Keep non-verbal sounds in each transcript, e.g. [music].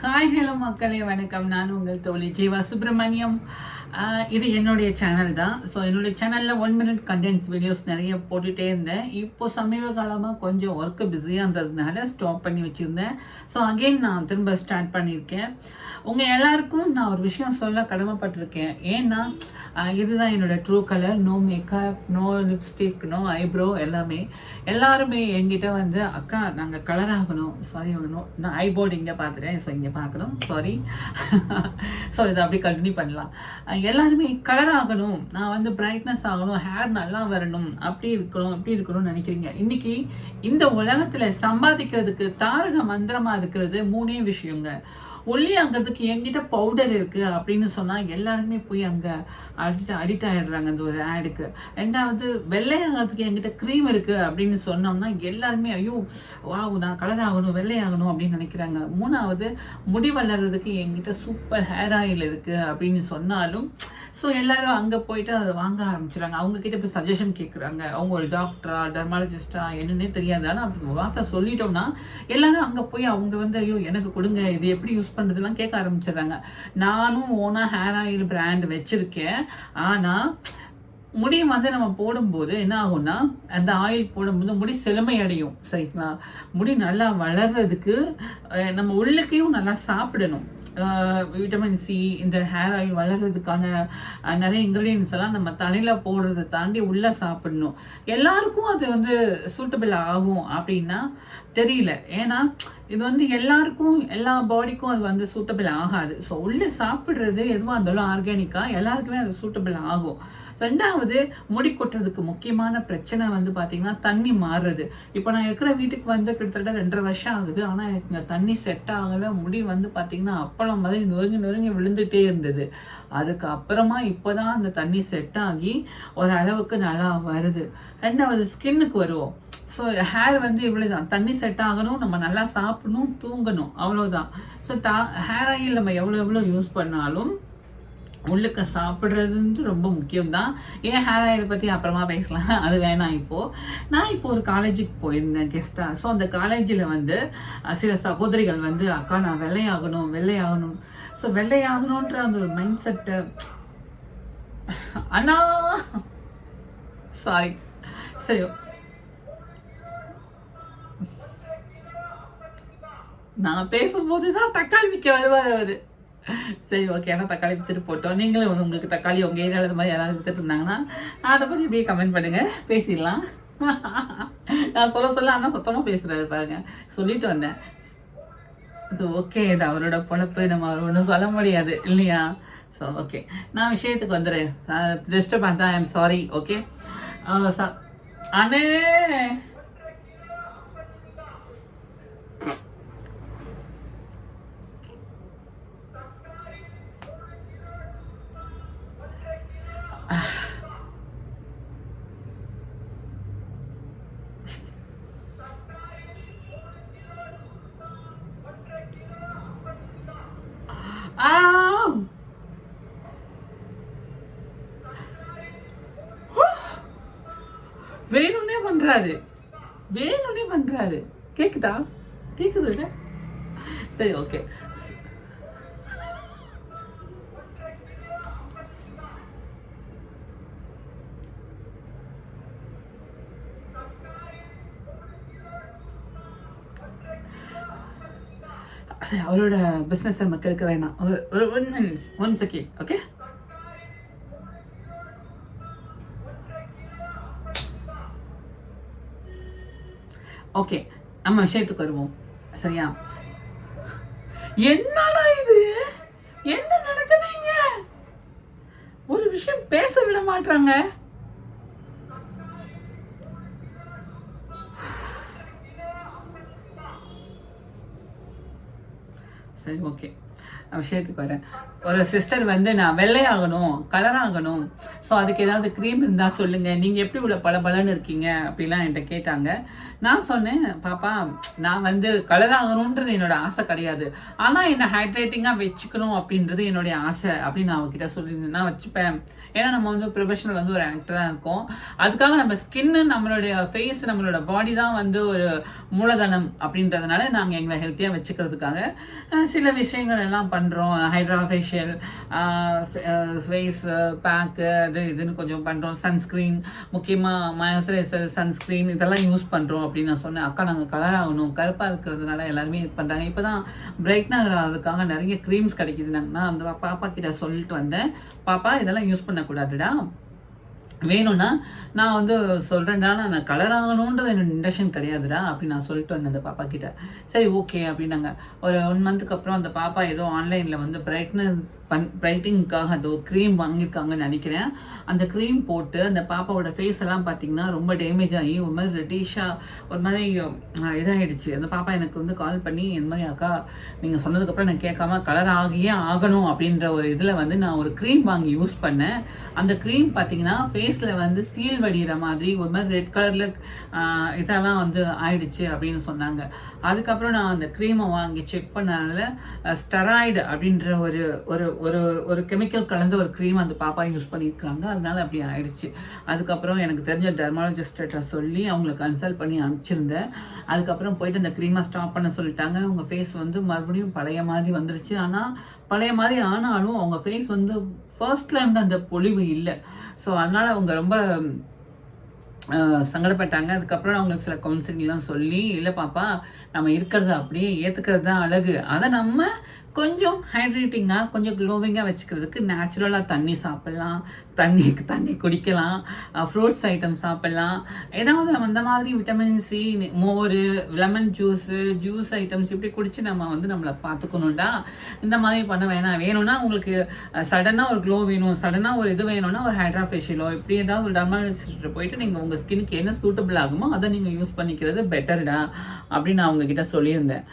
Hi hello மக்களே. வணக்கம். நான் உங்கள் தோழி ஜீவா சுப்பிரமணியம். இது என்னுடைய சேனல் தான். ஸோ என்னுடைய சேனலில் ஒன் மினிட் கண்டென்ட்ஸ் வீடியோஸ் நிறைய போட்டுகிட்டே இருந்தேன். இப்போ சமீப காலமாக கொஞ்சம் ஒர்க்கு பிஸியாக இருந்ததுனால ஸ்டாப் பண்ணி வச்சுருந்தேன். ஸோ அகெயின் நான் திரும்ப ஸ்டார்ட் பண்ணியிருக்கேன். உங்கள் எல்லாருக்கும் நான் ஒரு விஷயம் சொல்ல கடமைப்பட்டிருக்கேன். ஏன்னா இதுதான் என்னோட true colour no makeup no lipstick no eyebrow எல்லாமே. எல்லாருமே என்கிட்ட வந்து அக்கா நாங்கள் கலர் ஆகணும். சாரி நோ நான் ஐபோர்டு இங்கே பார்த்துட்டேன். ஸோ இங்கே பார்க்கணும். சாரி ஸோ [laughs] இதை அப்படியே கண்டினியூ பண்ணலாம். எல்லாருமே கலர் ஆகணும். நான் வந்து பிரைட்னஸ் ஆகணும். ஹேர் நல்லா வரணும். அப்படி இருக்கணும் இப்படி இருக்கணும்னு நினைக்கிறீங்க. இன்னைக்கு இந்த உலகத்தில் சம்பாதிக்கிறதுக்கு தாரக மந்திரமாக இருக்கிறது மூணே விஷயங்க. ஒல்லி ஆகிறதுக்கு என்கிட்ட பவுடர் இருக்குது அப்படின்னு சொன்னால் எல்லாருமே போய் அங்கே அடிட் அடிக்ட் ஆகிடுறாங்க அந்த ஒரு ஆடுக்கு ரெண்டாவது வெள்ளையாகிறதுக்கு என்கிட்ட க்ரீம் இருக்குது அப்படின்னு சொன்னோம்னா எல்லாருமே ஐயோ வா நான் கலர் ஆகணும் வெள்ளையாகணும் அப்படின்னு நினைக்கிறாங்க. மூணாவது முடி வளர்றதுக்கு என்கிட்ட சூப்பர் ஹேர் ஆயில் இருக்குது அப்படின்னு சொன்னாலும் ஸோ எல்லாரும் அங்கே போயிட்டு அதை வாங்க ஆரம்பிச்சிடுறாங்க அவங்க கிட்ட போய் சஜஷன் கேட்குறாங்க அவங்க ஒரு டாக்டரா டெர்மாலஜிஸ்டா என்னன்னே தெரியாது. ஆனால் அப்படி வார்த்தை சொல்லிட்டோம்னா எல்லாரும் அங்கே போய் அவங்க வந்து ஐயோ எனக்கு கொடுங்க. இது எப்படி யூஸ் பண்ணுறதுலாம் கேட்க ஆரம்பிச்சிடுறாங்க. நானும் ஓனா ஹேர் ஆயில் பிராண்ட் வச்சிருக்கேன். ஆனால் முடி வந்து நம்ம போடும்போது என்ன ஆகும்னா அந்த ஆயில் போடும்போது முடி செழுமை அடையும். சரிங்களா? முடி நல்லா வளர்றதுக்கு நம்ம உள்ளுக்கையும் நல்லா சாப்பிடணும். விட்டமின் சி இந்த ஹேர் ஆயில் வளர்றதுக்கான நிறைய இன்க்ரீடியன்ஸ் எல்லாம் நம்ம தலையில் போடுறதை தாண்டி உள்ளே சாப்பிடணும். எல்லாருக்கும் அது வந்து சூட்டபிள் ஆகும் அப்படின்னா தெரியல. ஏன்னா இது வந்து எல்லாருக்கும் எல்லா பாடிக்கும் அது வந்து சூட்டபிள் ஆகாது. ஸோ உள்ளே சாப்பிட்றது எதுவாக இருந்தாலும் ஆர்கானிக்காக எல்லாருக்குமே அது சூட்டபிள் ஆகும். ரெண்டாவது முடி கொட்டுறதுக்கு முக்கியமான பிரச்சனை வந்து பார்த்தீங்கன்னா தண்ணி மாறுறது. இப்போ நான் இருக்கிற வீட்டுக்கு வந்து கிட்டத்தட்ட ரெண்டரை வருஷம் ஆகுது. ஆனால் எனக்கு தண்ணி செட் ஆகலை. முடி வந்து பார்த்தீங்கன்னா அப்பளம் மாதிரி நொறுங்கி நொறுங்கி விழுந்துட்டே இருந்தது. அதுக்கு அப்புறமா இப்போதான் அந்த தண்ணி செட் ஆகி ஒரு அளவுக்கு நல்லா வருது. ரெண்டாவது ஸ்கின்னுக்கு வருவோம். ஸோ ஹேர் வந்து இவ்வளோதான் தண்ணி செட் ஆகணும். நம்ம நல்லா சாப்பிடணும் தூங்கணும். அவ்வளோதான் ஸோ தா ஹேர் ஆயில் நம்ம எவ்வளோ எவ்வளோ யூஸ் பண்ணாலும் உள்ளுக்க சாப்பிட்றது வந்து ரொம்ப முக்கியம் தான் ஏன் ஹேர் ஆயில் பற்றி அப்புறமா பேசலாம். [laughs] அது வேணாம் இப்போது நான் இப்போ ஒரு காலேஜுக்கு போயிருந்தேன் கெஸ்ட்டாக ஸோ அந்த காலேஜில் வந்து சில சகோதரிகள் வந்து அக்கா நான் வெள்ளையாகணும் வெள்ளையாகணும். ஸோ வெள்ளையாகணுன்ற அந்த ஒரு மைண்ட் செட்டை [laughs] அண்ணா! சாரி சரி. நான் பேசும்போது தான் தக்காளி விற்க வருவார் அவர். சரி ஓகே ஆனால் தக்காளி வித்துட்டு போட்டோம். நீங்களும் வந்து உங்களுக்கு தக்காளி உங்கள் ஏரியாவில் இந்த மாதிரி யாராவது வித்துட்டு இருந்தாங்கன்னா அதை பற்றி இப்படியே கமெண்ட் பண்ணுங்கள் பேசிடலாம். நான் சொல்ல சொல்ல ஆனால் சுத்தமாக பேசுகிறாரு பாருங்க. சொல்லிட்டு வந்தேன். ஸோ ஓகே இது அவரோட பொழப்பு. நம்ம அவர் ஒன்றும் சொல்ல முடியாது இல்லையா? ஸோ ஓகே நான் விஷயத்துக்கு வந்துடுறேன் டிஸ்டர்ப் பண்ணா ஐ எம் சாரி ஓகே அண்ணே! வேணும்னே பண்றாரு. வேணும்னே பண்றாரு. கேக்குதா? கேக்குது சரி ஓகே அவரோட பிஸ்னஸ் மக்களுக்கு வேணாம். ஒரு ஒரு one minutes one second okay okay நம்ம விஷயத்துக்கு வருவோம். சரியா? என்னடா இது? என்ன நடக்குதுங்க ஒரு விஷயம் பேச விட மாட்டாங்க சரி ஓகே. விஷயத்துக்கு வரேன். ஒரு சிஸ்டர் வந்து நான் வெள்ளையாகணும் கலராகணும் ஸோ அதுக்கு ஏதாவது க்ரீம் இருந்தால் சொல்லுங்கள் நீங்கள் எப்படி இவ்வளோ பல பலன்னு இருக்கீங்க? அப்படிலாம் என்கிட்ட கேட்டாங்க. நான் சொன்னேன் பாப்பா நான் வந்து கலராகணுன்றது என்னோட ஆசை கிடையாது. ஆனால் என்னை ஹைட்ரேட்டிங்காக வச்சுக்கணும் அப்படின்றது என்னுடைய ஆசை அப்படின்னு நான் அவகிட்ட சொல்லியிருந்தேன் நான் வச்சுப்பேன். ஏன்னா நம்ம வந்து ப்ரொஃபஷனல் வந்து ஒரு ஆக்டராக இருக்கோம். அதுக்காக நம்ம ஸ்கின்னு நம்மளுடைய ஃபேஸ் நம்மளோட பாடி தான் வந்து ஒரு மூலதனம் அப்படின்றதுனால நாங்கள் எங்களை ஹெல்த்தியாக வச்சுக்கிறதுக்காக சில விஷயங்கள் எல்லாம் பண்ணுறோம் ஹைட்ரா ஃபேஷியல் ஃபேஸ் பேக்கு அது இதுன்னு கொஞ்சம் பண்ணுறோம் சன்ஸ்க்ரீன் முக்கியமாக மாய்ஸ்சரைசர் சன்ஸ்க்ரீன் இதெல்லாம் யூஸ் பண்ணுறோம் அப்படின்னு நான் சொன்னேன். அக்கா நாங்கள் கலர் ஆகணும். கருப்பாக இருக்கிறதுனால எல்லாருமே இது பண்ணுறாங்க இப்போ தான் பிரைட்னர் ஆகிறதுக்காக நிறைய க்ரீம்ஸ் கிடைக்குது நான் அந்த பாப்பா கிட்ட சொல்லிட்டு வந்தேன். பாப்பா இதெல்லாம் யூஸ் பண்ணக்கூடாதுடா. வேணும்னா நான் வந்து சொல்கிறேன்டா நான் கலர் ஆகணுன்றது என்னோட இன்டென்ஷன் கிடையாதுடா அப்படின்னு நான் சொல்லிட்டு வந்தேன் அந்த பாப்பா கிட்ட. சரி ஓகே அப்படின்னாங்க. ஒரு ஒன் மந்த்துக்கு அப்புறம் அந்த பாப்பா ஏதோ ஆன்லைனில் வந்து பிரைட்னஸ் பண் பிரைட்டிங்க்காக அதோ க்ரீம் வாங்கியிருக்காங்கன்னு நினைக்கிறேன். அந்த க்ரீம் போட்டு அந்த பாப்பாவோட ஃபேஸ் எல்லாம் பார்த்தீங்கன்னா ரொம்ப டேமேஜ் ஆகி ஒரு மாதிரி ரெட்டிஷாக ஒரு மாதிரி இதாகிடுச்சு அந்த பாப்பா எனக்கு வந்து கால் பண்ணி இந்த மாதிரி அக்கா நீங்கள் சொன்னதுக்கப்புறம் நான் கேட்காம கலர் ஆகியே ஆகணும் அப்படின்ற ஒரு இதில் வந்து நான் ஒரு க்ரீம் வாங்கி யூஸ் பண்ணேன். அந்த க்ரீம் பார்த்தீங்கன்னா ஃபேஸில் வந்து சீல் வடிகிற மாதிரி ஒரு மாதிரி ரெட் கலரில் இதெல்லாம் வந்து ஆயிடுச்சு அப்படின்னு சொன்னாங்க. அதுக்கப்புறம் நான் அந்த க்ரீமை வாங்கி செக் பண்ணதில் ஸ்டெராய்டு அப்படின்ற ஒரு ஒரு ஒரு ஒரு கெமிக்கல் கலந்த ஒரு க்ரீம் அந்த பாப்பா யூஸ் பண்ணியிருக்காங்க. அதனால அப்படி ஆயிடுச்சு. அதுக்கப்புறம் எனக்கு தெரிஞ்ச டெர்மாலஜிஸ்ட்ட சொல்லி அவங்கள கன்சல்ட் பண்ணி அனுப்பிச்சிருந்தேன். அதுக்கப்புறம் போயிட்டு அந்த க்ரீமை ஸ்டாப் பண்ண சொல்லிட்டாங்க. அவங்க ஃபேஸ் வந்து மறுபடியும் பழைய மாதிரி வந்துருச்சு. ஆனால் பழைய மாதிரி ஆனாலும் அவங்க ஃபேஸ் வந்து ஃபர்ஸ்ட்ல இருந்த அந்த பொழிவு இல்லை. ஸோ அதனால் அவங்க ரொம்ப சங்கடப்பட்டாங்க. அதுக்கப்புறம் நான் அவங்களுக்கு சில கவுன்சிலிங்லாம் சொல்லி இல்லை பாப்பா நம்ம இருக்கிறத அப்படியே ஏற்றுக்கிறது தான் அழகு. அதை நம்ம கொஞ்சம் ஹைட்ரேட்டிங்காக கொஞ்சம் க்ளோவிங்காக வச்சுக்கிறதுக்கு நேச்சுரலாக தண்ணி சாப்பிட்லாம் தண்ணி தண்ணி குடிக்கலாம் ஃப்ரூட்ஸ் ஐட்டம் சாப்பிட்லாம். ஏதாவது நம்ம இந்த மாதிரி விட்டமின் சி மோர் லெமன் ஜூஸு ஜூஸ் ஐட்டம்ஸ் இப்படி குடித்து நம்ம வந்து நம்மளை பார்த்துக்கணும்டா. இந்த மாதிரி பண்ண வேணாம். வேணும்னா உங்களுக்கு சடனாக ஒரு க்ளோ வேணும் சடனாக ஒரு இது வேணும்னா ஒரு ஹைட்ரா ஃபேஷியலோ இப்படி ஏதாவது ஒரு டர்மாலஜிஸ்ட்டு போயிட்டு நீங்கள் உங்கள் ஸ்கின்னுக்கு என்ன சூட்டபிள் ஆகுமோ அதை நீங்கள் யூஸ் பண்ணிக்கிறது பெட்டர்டா அப்படின்னு நான் உங்ககிட்ட சொல்லியிருந்தேன்.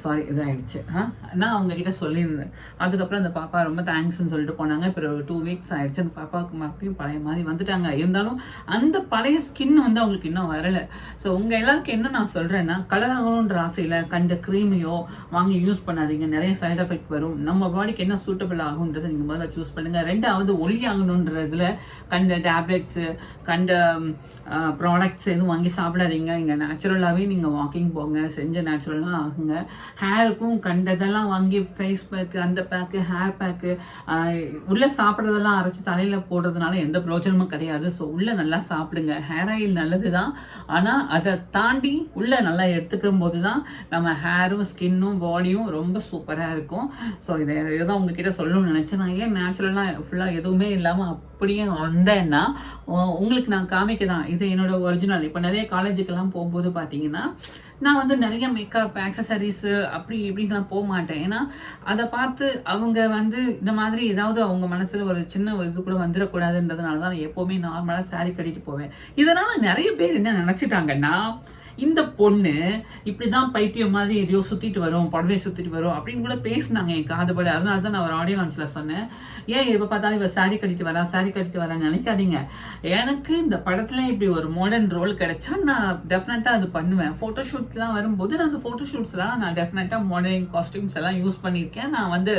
சாரி இதாகிடுச்சு ஆ? நான் அவங்கக்கிட்ட சொல்லியிருந்தேன். அதுக்கப்புறம் அந்த பாப்பா ரொம்ப தேங்க்ஸ்னு சொல்லிட்டு போனாங்க. இப்போ ஒரு டூ வீக்ஸ் ஆகிடுச்சு அந்த பாப்பாவுக்கு மறுபடியும் பழைய மாதிரி வந்துட்டாங்க. இருந்தாலும் அந்த பழைய ஸ்கின் வந்து அவங்களுக்கு இன்னும் வரலை. ஸோ உங்கள் எல்லாருக்கும் என்ன நான் சொல்கிறேன்னா கலர் ஆகணுன்ற ஆசையில் கண்ட க்ரீமையோ வாங்கி யூஸ் பண்ணாதீங்க. நிறைய சைட் எஃபெக்ட் வரும். நம்ம பாடிக்கு என்ன சூட்டபிள் ஆகுன்றதை நீங்கள் முதல்ல சூஸ் பண்ணுங்கள் ரெண்டாவது ஒளி ஆகணுன்றதுல கண்ட டேப்லெட்ஸு கண்ட ப்ராடக்ட்ஸ் எதுவும் வாங்கி சாப்பிடாதீங்க. நீங்கள் நேச்சுரலாகவே நீங்கள் வாக்கிங் போங்க. செஞ்ச நேச்சுரலாக ஆகுங்க. ஹேருக்கும் கண்டதெல்லாம் வாங்கி ஃபேஸ் பேக்கு அந்த பேக்கு ஹேர் பேக்கு உள்ளே சாப்பிட்றதெல்லாம் அரைச்சி தலையில் போடுறதுனால எந்த பிரயோஜனமும் கிடையாது. ஸோ உள்ளே நல்லா சாப்பிடுங்க. ஹேர் ஆயில் நல்லது தான் ஆனால் அதை தாண்டி உள்ளே நல்லா எடுத்துக்கும் போது தான் நம்ம ஹேரும் ஸ்கின்னும் பாடியும் ரொம்ப சூப்பராக இருக்கும். ஸோ இதை இதை உங்ககிட்ட சொல்லணும்னு நினச்சேன். நான் ஏன் நேச்சுரலாக ஃபுல்லாக எதுவுமே இல்லாமல் அப்படியே வந்தேன்னா உங்களுக்கு நான் காமிக்க தான் இது என்னோட ஒரிஜினல் இப்போ நிறைய காலேஜுக்கெல்லாம் போகும்போது பார்த்தீங்கன்னா நான் வந்து நிறைய மேக்கப் ஆக்சசரிஸு அப்படி இப்படிலாம் போக மாட்டேன். ஏன்னா அதை பார்த்து அவங்க வந்து இந்த மாதிரி ஏதாவது அவங்க மனசில் ஒரு சின்ன இது கூட வந்துடக்கூடாதுன்றதுனால தான் நான் எப்போவுமே நார்மலாக சாரி கட்டிட்டு போவேன். இதனால் நிறைய பேர் என்ன நினச்சிட்டாங்கன்னா இந்த பொண்ணு இப்படிதான் பைத்தியம் மாதிரி எதையோ சுத்திட்டு வரும் புடவை சுத்திட்டு வரும் அப்படின்னு கூட பேசினாங்க என் காதுபடி. அதனால தான் நான் ஒரு ஆடியோ லான்ச்ல சொன்னேன். ஏன் எப்ப பார்த்தாலும் இவ சாரி கட்டிட்டு வரா சாரி கட்டிட்டு வரான்னு நினைக்காதீங்க. எனக்கு இந்த படத்துல இப்படி ஒரு மாடர்ன் ரோல் கிடைச்சா நான் டெஃபினட்டா அது பண்ணுவேன். ஃபோட்டோஷூட்லாம் வரும்போது நான் அந்த ஃபோட்டோஷூட்ஸ்லாம் நான் டெஃபினட்டா மாடர்ன் காஸ்டியூம்ஸ் எல்லாம் யூஸ் பண்ணியிருக்கேன். நான் வந்து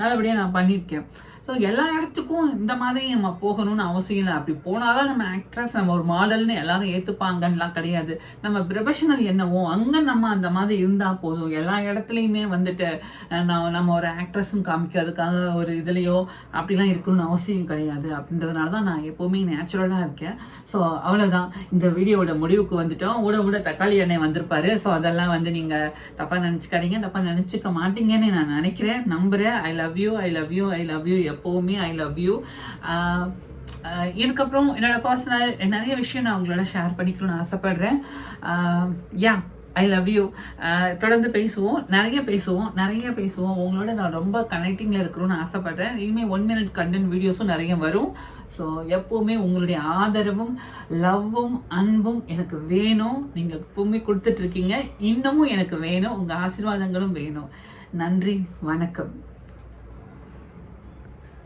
நல்லபடியாக நான் பண்ணியிருக்கேன். ஸோ எல்லா இடத்துக்கும் இந்த மாதிரி நம்ம போகணும்னு அவசியம் இல்லை. அப்படி போனாதான் நம்ம ஆக்ட்ரஸ் நம்ம ஒரு மாடல்னு எல்லாரும் ஏற்றுப்பாங்கன்னெலாம் கிடையாது. நம்ம ப்ரொஃபஷனல் என்னவோ அங்கே நம்ம அந்த மாதிரி இருந்தால் போதும். எல்லா இடத்துலையுமே வந்துட்டு நம்ம நான் நம்ம ஒரு ஆக்ட்ரஸும் காமிக்கிறதுக்காக ஒரு இதுலேயோ அப்படிலாம் இருக்கணும்னு அவசியம் கிடையாது. அப்படின்றதுனால தான் நான் எப்போவுமே நேச்சுரலாக இருக்கேன். ஸோ அவ்வளோதான் இந்த வீடியோவோட முடிவுக்கு வந்துட்டோம். ஊட ஊட தக்காளி எண்ணெய் வந்திருப்பாரு. ஸோ அதெல்லாம் வந்து நீங்கள் தப்பாக நினச்சிக்காதீங்க. தப்பாக நினச்சிக்க மாட்டீங்கன்னு நான் நினைக்கிறேன். நம்புகிறேன் I love you I love you I love you எப்போவுமே ஐ லவ் யூ இதுக்கப்புறம் என்னோட பர்சனல் நிறைய விஷயம் நான் உங்களோட ஷேர் பண்ணிக்கணும்னு ஆசைப்படுறேன். யா ஐ லவ் யூ தொடர்ந்து பேசுவோம். நிறைய பேசுவோம். நிறைய பேசுவோம். உங்களோட நான் ரொம்ப கனெக்டிங்கில் இருக்கணும்னு ஆசைப்பட்றேன். இனிமேல் ஒன் மினிட் கண்டென்ட் வீடியோஸும் நிறைய வரும். ஸோ எப்போவுமே உங்களுடைய ஆதரவும் லவ்வும் அன்பும் எனக்கு வேணும். நீங்கள் எப்பவுமே கொடுத்துட்ருக்கீங்க இன்னமும் எனக்கு வேணும். உங்கள் ஆசீர்வாதங்களும் வேணும். நன்றி. வணக்கம்.